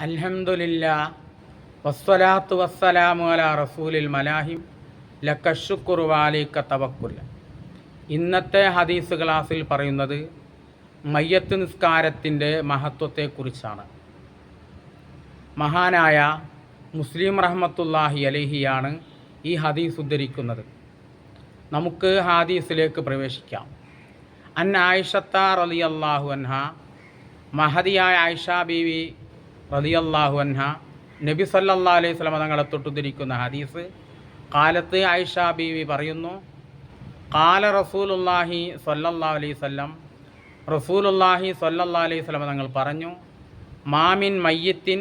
അൽഹംദുലില്ല വസ്സലാത്തു വസ്സലാമു അല റസൂലിൽ മലാഹിം ലക്കഷുക്കുറു വാലിക്ക തവക്കുല്ല ഇന്നത്തെ ഹദീസ് ക്ലാസ്സിൽ പറയുന്നത് മയ്യത്ത് നിസ്കാരത്തിന്റെ മഹത്വത്തെക്കുറിച്ചാണ്. മഹാനായ മുസ്ലിം റഹ്മത്തുല്ലാഹി അലഹിയാണ് ഈ ഹദീസ് ഉദ്ധരിക്കുന്നത്. നമുക്ക് ഹാദീസിലേക്ക് പ്രവേശിക്കാം. അൻ ആയിഷത്താർ അലി അള്ളാഹു അൻഹ മഹതിയായ ആയിഷ ബീവി റലി അൻഹ നബി സല്ലാ അലൈഹി സ്വലമ തങ്ങളെ തൊട്ടുതിരിക്കുന്ന ഹദീസ്. കാലത്ത് ആയിഷ ബീവി പറയുന്നു കാല റസൂലുല്ലാഹി സല്ലല്ലാ അലൈഹി സ്വല്ലം റസൂലുല്ലാഹി സല്ലല്ലാ അലൈഹി സ്വലമ തങ്ങൾ പറഞ്ഞു മാമിൻ മയ്യത്തിൻ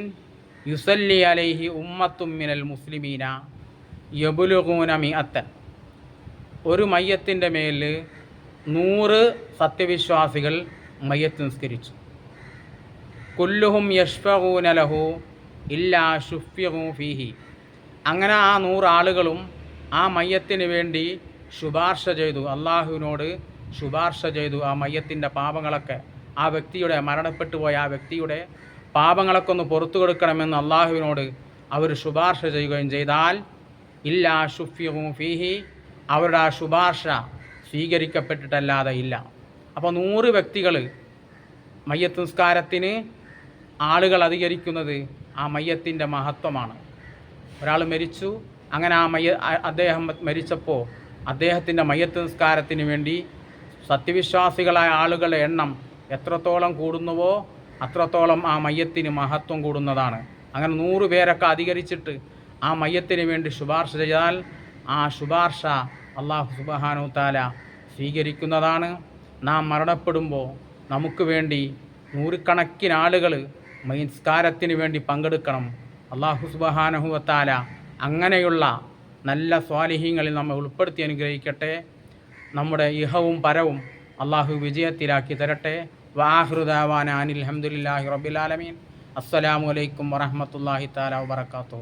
യുസല്ലി അലൈഹി ഉമ്മത്തുൻ മിനൽ മുസ്ലിമീന യബുലുഗൂന മിഅത്തൻ. ഒരു മയ്യത്തിന്റെ മേൽ നൂറ് സത്യവിശ്വാസികൾ മയ്യത്ത് നിസ്കരിച്ചു. കുല്ലുഹും യഷ്ഫൂന ലഹു ഇല്ലാ ഷുഫ്യഹു ഫീഹി. അങ്ങനെ ആ നൂറാളുകളും ആ മയ്യത്തിന് വേണ്ടി ശുപാർശ ചെയ്തു. അള്ളാഹുവിനോട് ശുപാർശ ചെയ്തു ആ മയ്യത്തിന്റെ പാപങ്ങളൊക്കെ. ആ വ്യക്തിയുടെ മരണപ്പെട്ടു പോയ ആ വ്യക്തിയുടെ പാപങ്ങളൊക്കെ ഒന്ന് പുറത്തു കൊടുക്കണമെന്ന് അള്ളാഹുവിനോട് അവർ ശുപാർശ ചെയ്യുകയും ചെയ്താൽ ഇല്ല ഷുഫ്യഹു ഫീഹി അവരുടെ ആ ശുപാർശ സ്വീകരിക്കപ്പെട്ടിട്ടല്ലാതെ ഇല്ല. അപ്പോൾ നൂറ് വ്യക്തികൾ മയ്യത്ത് നിസ്കാരത്തിന് ആളുകൾ അധികരിക്കുന്നത് ആ മയ്യത്തിന്റെ മഹത്വമാണ്. ഒരാൾ മരിച്ചു അങ്ങനെ ആ മയ്യ അദ്ദേഹം മരിച്ചപ്പോൾ അദ്ദേഹത്തിന്റെ മയ്യത്ത് നിസ്കാരത്തിന് വേണ്ടി സത്യവിശ്വാസികളായ ആളുകളുടെ എണ്ണം എത്രത്തോളം കൂടുന്നുവോ അത്രത്തോളം ആ മയ്യത്തിന് മഹത്വം കൂടുന്നതാണ്. അങ്ങനെ നൂറ് പേരൊക്കെ അധികരിച്ചിട്ട് ആ മയ്യത്തിന് വേണ്ടി ശുപാർശ ചെയ്താൽ ആ ശുപാർശ അള്ളാഹു സുബഹാനു താല സ്വീകരിക്കുന്നതാണ്. നാം മരണപ്പെടുമ്പോൾ നമുക്ക് വേണ്ടി നൂറുകണക്കിന് ആളുകൾ മൈസ്കാരത്തിന് വേണ്ടി പങ്കെടുക്കണം. അള്ളാഹു സുബഹാനഹുവത്താല അങ്ങനെയുള്ള നല്ല സ്വാലിഹ്യങ്ങളിൽ നമ്മെ ഉൾപ്പെടുത്തി അനുഗ്രഹിക്കട്ടെ. നമ്മുടെ ഇഹവും പരവും അള്ളാഹു വിജയത്തിലാക്കി തരട്ടെ. വാഹൃദാവാന അനിൽ അഹമ്മദില്ലാഹി റബിലാലമീൻ അസ്സലാമു അലൈക്കും വറഹമത്തല്ലാഹി താല വാത്തു